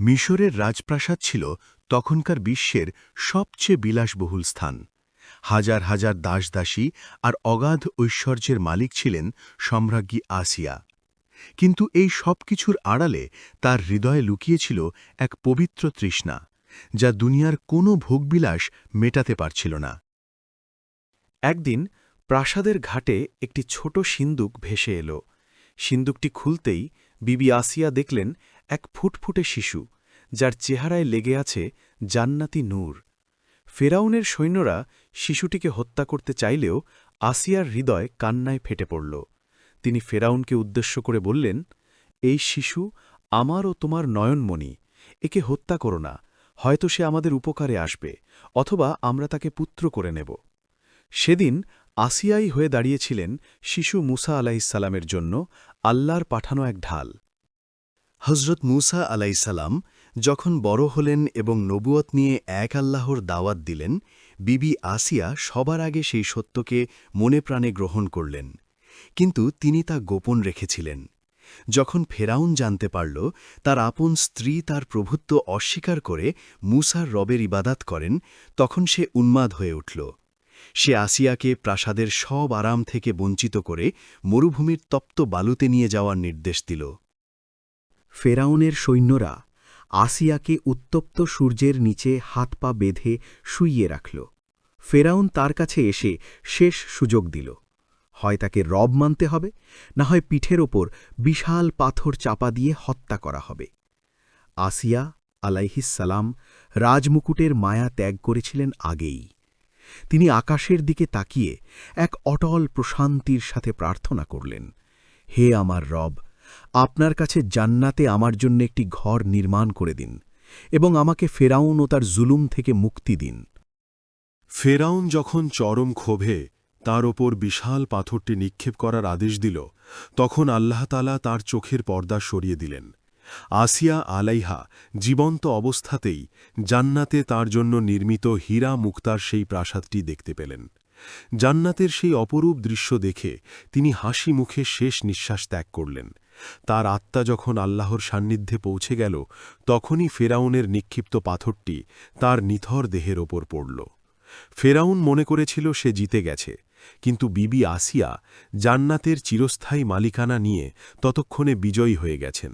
মিশরের রাজপ্রাসাদ ছিল তখনকার বিশ্বের সবচেয়ে বিলাসবহুল স্থান। হাজার হাজার দাসদাসী আর অগাধ ঐশ্বর্যের মালিক ছিলেন সম্রাজ্ঞী আসিয়া। কিন্তু এই সব কিছুর আড়ালে তার হৃদয়ে লুকিয়েছিল এক পবিত্র তৃষ্ণা, যা দুনিয়ার কোনো ভোগবিলাস মেটাতে পারছিল না। একদিন প্রাসাদের ঘাটে একটি ছোট সিন্দুক ভেসে এলো। সিন্দুকটি খুলতেই বিবি আসিয়া দেখলেন এক ফুটফুটে শিশু, যার চেহারায় লেগে আছে জান্নাতি নূর। ফেরাউনের সৈন্যরা শিশুটিকে হত্যা করতে চাইলেও আসিয়ার হৃদয় কান্নায় ফেটে পড়ল। তিনি ফেরাউনকে উদ্দেশ্য করে বললেন, এই শিশু আমার ও তোমার নয়নমণি, একে হত্যা করো না, হয়তো সে আমাদের উপকারে আসবে, অথবা আমরা তাকে পুত্র করে নেব। সেদিন আসিয়াই হয়ে দাঁড়িয়েছিলেন শিশু মুসা আলাইসালামের জন্য আল্লাহর পাঠানো এক ঢাল। হজরত মুসা আলাইসালাম যখন বড় হলেন এবং নবুয়ত নিয়ে এক আল্লাহর দাওয়াত দিলেন, বিবি আসিয়া সবার আগে সেই সত্যকে মনে প্রাণে গ্রহণ করলেন। কিন্তু তিনি তা গোপন রেখেছিলেন। যখন ফেরাউন জানতে পারল, তার আপন স্ত্রী তার প্রভুত্ব অস্বীকার করে মুসার রবের ইবাদাত করেন, তখন সে উন্মাদ হয়ে উঠল। সে আসিয়াকে প্রাসাদের সব আরাম থেকে বঞ্চিত করে মরুভূমির তপ্ত বালুতে নিয়ে যাওয়ার নির্দেশ দিল। ফেরাউনের সৈন্যরা আসিয়াকে উত্তপ্ত সূর্যের নিচে হাত পা বেঁধে শুইয়ে রাখল। ফেরাউন তার কাছে এসে শেষ সুযোগ দিল। হয় তাকে রব মানতে হবে, না হয় পিঠের ওপর বিশাল পাথর চাপা দিয়ে হত্যা করা হবে। আসিয়া আলাইহিসালাম রাজমুকুটের মায়া ত্যাগ করেছিলেন আগেই। তিনি আকাশের দিকে তাকিয়ে এক অটল প্রশান্তির সাথে প্রার্থনা করলেন, হে আমার রব আপনার কাছে জান্নাতে আমার জন্য একটি ঘর নির্মাণ করে দিন এবং আমাকে ফেরাউন ও তার জুলুম থেকে মুক্তি দিন। ফেরাউন যখন চরম ক্ষোভে তার ওপর বিশাল পাথরটি নিক্ষেপ করার আদেশ দিল, তখন আল্লাহতালা তার চোখের পর্দা সরিয়ে দিলেন। আসিয়া আলাইহা জীবন্ত অবস্থাতেই জান্নাতে তার জন্য নির্মিত হীরা মুক্তার সেই প্রাসাদটি দেখতে পেলেন। জান্নাতের সেই অপরূপ দৃশ্য দেখে তিনি হাসি মুখে শেষ নিঃশ্বাস ত্যাগ করলেন। তার আত্মা যখন আল্লাহর সান্নিধ্যে পৌঁছে গেল, তখনই ফেরাউনের নিক্ষিপ্ত পাথরটি তার নিথর দেহের ওপর পড়ল। ফেরাউন মনে করেছিল সে জিতে গেছে, কিন্তু বিবি আসিয়া জান্নাতের চিরস্থায়ী মালিকানা নিয়ে ততক্ষণে বিজয়ী হয়ে গেছেন।